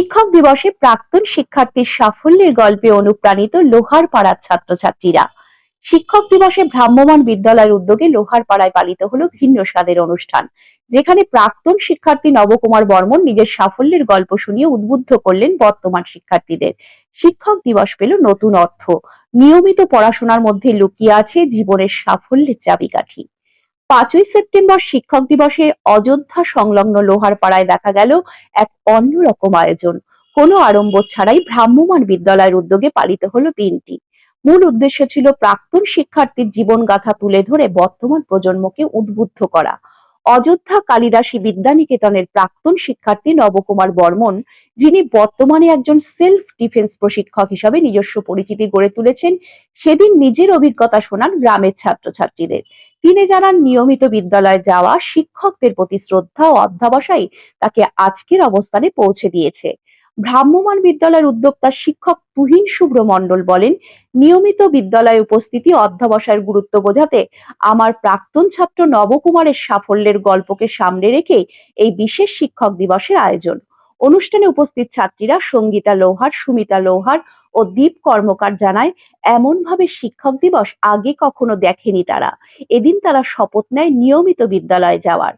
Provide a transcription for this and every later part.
শিক্ষক দিবসে প্রাক্তন শিক্ষার্থীর সাফল্যের গল্পে অনুপ্রাণিত লোহার পাড়ার ছাত্রছাত্রীরা। শিক্ষক দিবসে ভ্রাম্যমাণ বিদ্যালয়ের উদ্যোগে লোহার পাড়ায় পালিত হলো ভিন্ন স্বাদের অনুষ্ঠান, যেখানে প্রাক্তন শিক্ষার্থী নবকুমার বর্মন নিজের সাফল্যের গল্প শুনিয়ে উদ্বুদ্ধ করলেন বর্তমান শিক্ষার্থীদের। শিক্ষক দিবস পেল নতুন অর্থ। নিয়মিত পড়াশোনার মধ্যে লুকিয়ে আছে জীবনের সাফল্যের চাবিকাঠি। পাঁচই সেপ্টেম্বর শিক্ষক দিবসে অযোধ্যা সংলগ্ন লোহার পাড়ায় দেখা গেল এক অন্যরকম আয়োজন। কোনো আড়ম্বর ছাড়াই ভ্রাম্যমান বিদ্যালয়ের উদ্যোগে পালিত হলো দিনটি। মূল উদ্দেশ্য ছিল প্রাক্তন শিক্ষার্থীর জীবনগাথা তুলে ধরে বর্তমান প্রজন্মকে উদ্বুদ্ধ করা। অযোধ্যা কালিদাসী বিদ্যানিকেতনের প্রাক্তন শিক্ষার্থী নবকুমার বর্মন, যিনি বর্তমানে একজন সেলফ ডিফেন্স প্রশিক্ষক হিসাবে নিজস্ব পরিচিতি গড়ে তুলেছেন, সেদিন নিজের অভিজ্ঞতা শোনান গ্রামের ছাত্রছাত্রীদের। তিনি জানান, নিয়মিত বিদ্যালয়ে যাওয়া শিক্ষকদের প্রতি শ্রদ্ধা ও অধ্যাবসায় তাকে আজকের অবস্থানে পৌঁছে দিয়েছে। ভ্রাম্যমাণ বিদ্যালয়ের উদ্যোক্তা শিক্ষক তুহিন শুভ্র মণ্ডল বলেন, নিয়মিত বিদ্যালয়ে উপস্থিতি অধ্যাবসায়ের গুরুত্ব বোঝাতে আমার প্রাক্তন ছাত্র নবকুমারের সাফল্যের গল্পকে সামনে রেখে এই বিশেষ শিক্ষক দিবসের আয়োজন। অনুষ্ঠানে উপস্থিত ছাত্রীরা সঙ্গীতা লোহার, সুমিতা লোহার ও দীপ কর্মকার জানায়, এমনভাবে শিক্ষক দিবস আগে কখনো দেখেনি তারা। এদিন তারা শপথ নেয় নিয়মিত বিদ্যালয়ে যাওয়ার।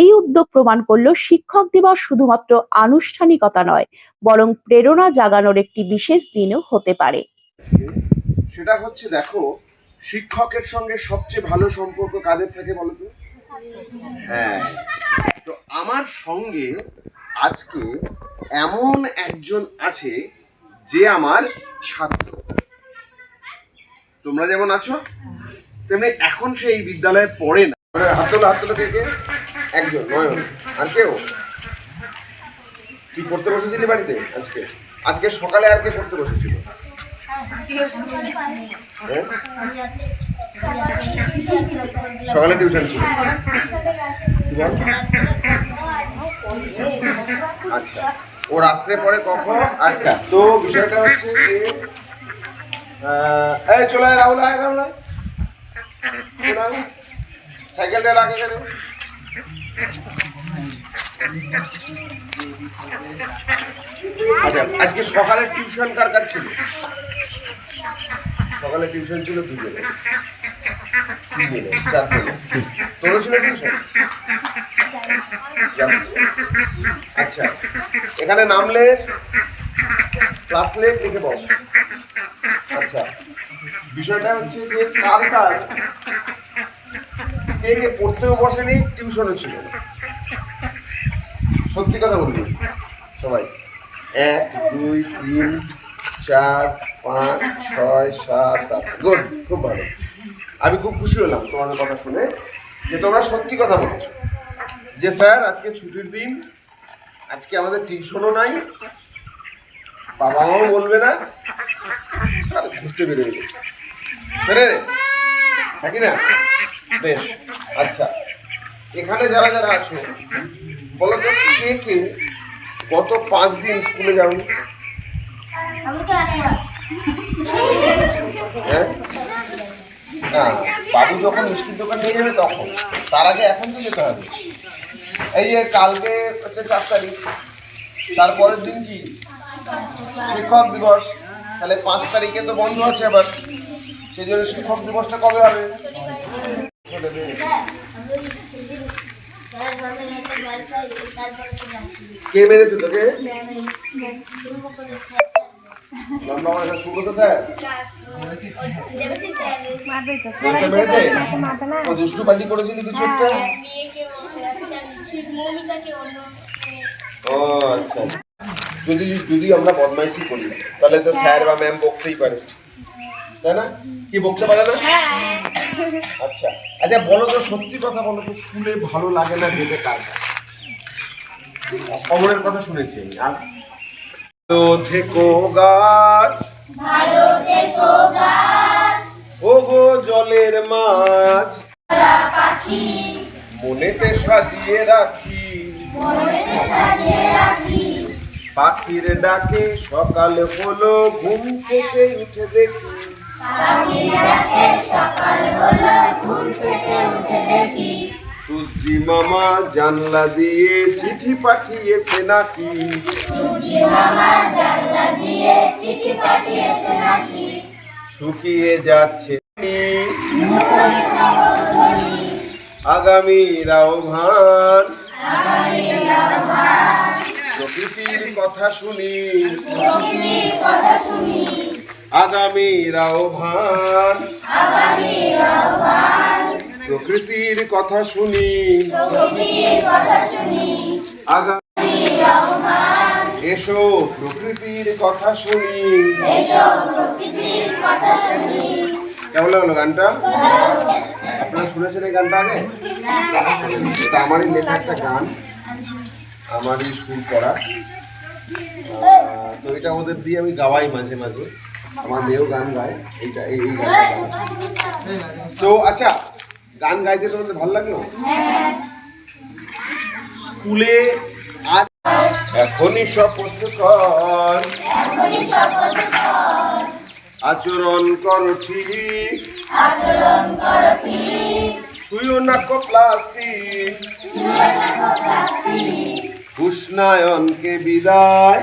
এই উদ্যোগ প্রমাণ করল শিক্ষক দিবস শুধুমাত্র আনুষ্ঠানিকতা নয়, বরং প্রেরণা জাগানোর একটি বিশেষ দিনও হতে পারে। সেটা হচ্ছে দেখো, শিক্ষকের সঙ্গে সবচেয়ে ভালো সম্পর্ক কাদের থাকে বলো তো? হ্যাঁ তো আমার সঙ্গে আজকে এমন একজন আছে যে আমার ছাত্র। তোমরা যেমন আছো, তেমনি এখন সে এই বিদ্যালয়ে পড়ে না। হাত তোলো কে কে? একজন, নয়ন। আর কেউ? তুই পড়তে বসেছিলি বাড়িতে আজকে? আজকে সকালে আর কে পড়তে বসেছিল? হ্যাঁ? সকালে টিউশন ছিল। আচ্ছা। ও রাত্রে পরে কখন? আচ্ছা তো বিষয়টা হচ্ছে যে এই চলে রাহুল, আয় রাহুল আয়। সাইকেলটা রাখে কেন? আচ্ছা আজকে সকালে টিউশন কার কার ছিল? সকালে টিউশন ছিল দুজনে। টিউশন? আচ্ছা এখানে নামলে ক্লাস লেট লিখে বস। আচ্ছা বিষয়টা হচ্ছে যে কার কার কে পড়তেও বসেনি টিউশনও ছিল। সত্যি কথা বলবি। সবাই। এক, দুই, তিন, চার, পাঁচ, ছয়, সাত, আট। গুড, খুব ভালো। আমি খুব খুশি হলাম তোমাদের কথা শুনে যে তোমরা সত্যি কথা বলছো। যে স্যার, আজকে ছুটির দিন, আজকে আমাদের টিউশনও নাই বাবা মাও বলবে না, স্যার ঘুরতে বেরোয় গেছে। রে নাকি না? বেশ। আচ্ছা এখানে যারা যারা আছো বলো তো কে কে গত পাঁচ দিন স্কুলে যাওনি? হ্যাঁ? বাবু যখন মিষ্টির দোকান নিয়ে যাবে তখন। তার আগে এখন তো যেতে হবে। এই যে কালকে হচ্ছে চার তারিখ তারপরের দিন কি? শিক্ষক দিবস। তাহলে পাঁচ তারিখে তো বন্ধ আছে আবার। সেই জন্য শিক্ষক দিবসটা কবে হবে? কে মেরেছে তোকে? করে স্যার সুব্রত ও করেছিলি কিছু একটা? ও আচ্ছা। যদি যদি আমরা বদমাইশি করি তাহলে তো স্যার বা ম্যাম বকতেই পারে। তাই না? কি বকতে পারে না? আচ্ছা। আচ্ছা বলো তো সত্যি কথা বলো তো স্কুলে ভালো লাগে না যেতে কার? অমরের কথা শুনেছি আর তো থেকো গাছ। ভালো থেকো গাছ। ও গো জলের মাছ। পাখি। মনেতে সাজিয়ে রাখি। মনেতে সাজিয়ে রাখি। পাখির ডাকে সকাল হলো ঘুম থেকে উঠে দেখি। সকাল হলো ঘুম থেকে উঠে দেখি। সুজি মামা জানলা দিয়ে চিঠি পাঠিয়েছে নাকি? শুকিয়ে যাচ্ছে আগামীর আহ্বান প্রকৃতির কথা শুনি। আগামীর আহ্বান প্রকৃতির কথা শুনি। এসো প্রকৃতির কথা শুনি। কেমন লাগল গানটা? আপনারা শুনেছেন এই গানটা আগে? এটা আমারই লেখা একটা গান। আমারই সুর করা তো এটা ওদের দিয়ে আমি গাওয়াই মাঝে মাঝে। আমার মেয়েও গান গায় এইটা এই তো আচ্ছা গান গাইতে তোমাদের ভালো লাগল? স্কুলে আজ এখনই শপথ কর। আচরণ করো ঠিক। ছুঁয়ো না কো প্লাস্টিক উষ্ণায়নকে বিদায়।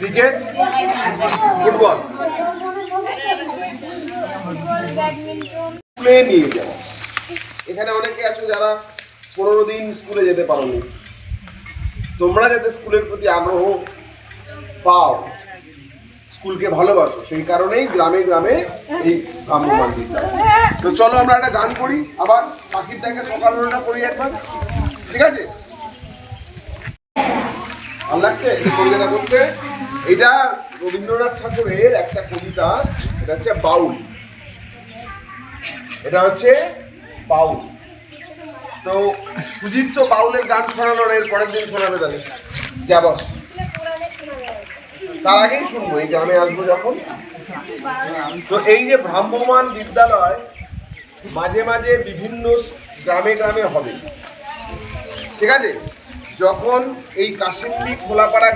Cricket, football. স্কুলে নিয়ে যাওয়া এখানে অনেকে আছো যারা পনেরো দিন স্কুলে যেতে পারোনি। তোমরা যাতে স্কুলের প্রতি আগ্রহ পাও, স্কুলকে ভালোবাসো, সেই কারণেই গ্রামে গ্রামে এই ভ্রাম্যমান বিদ্যালয় তো চলো আমরা একটা গান করি, আবার পাখির ডাকে সকাল বেলাটা করি একবার। ঠিক আছে? ভালো লাগছে? কবিতাটা করতে এটা রবীন্দ্রনাথ ঠাকুরের একটা কবিতা, এটা হচ্ছে বাউল। এটা হচ্ছে বাউল। তো সুজিত তো বাউলের গান শোনানোর এর পরের দিন শোনাবে তাহলে। যা বস তার আগেই শুনব, এই গ্রামে আসব যখন। তো এই যে ভ্রাম্যমান বিদ্যালয়, মাঝে মাঝে বিভিন্ন গ্রামে গ্রামে হবে। ঠিক আছে? যখন এই কাশিমডি খোলাপাড়া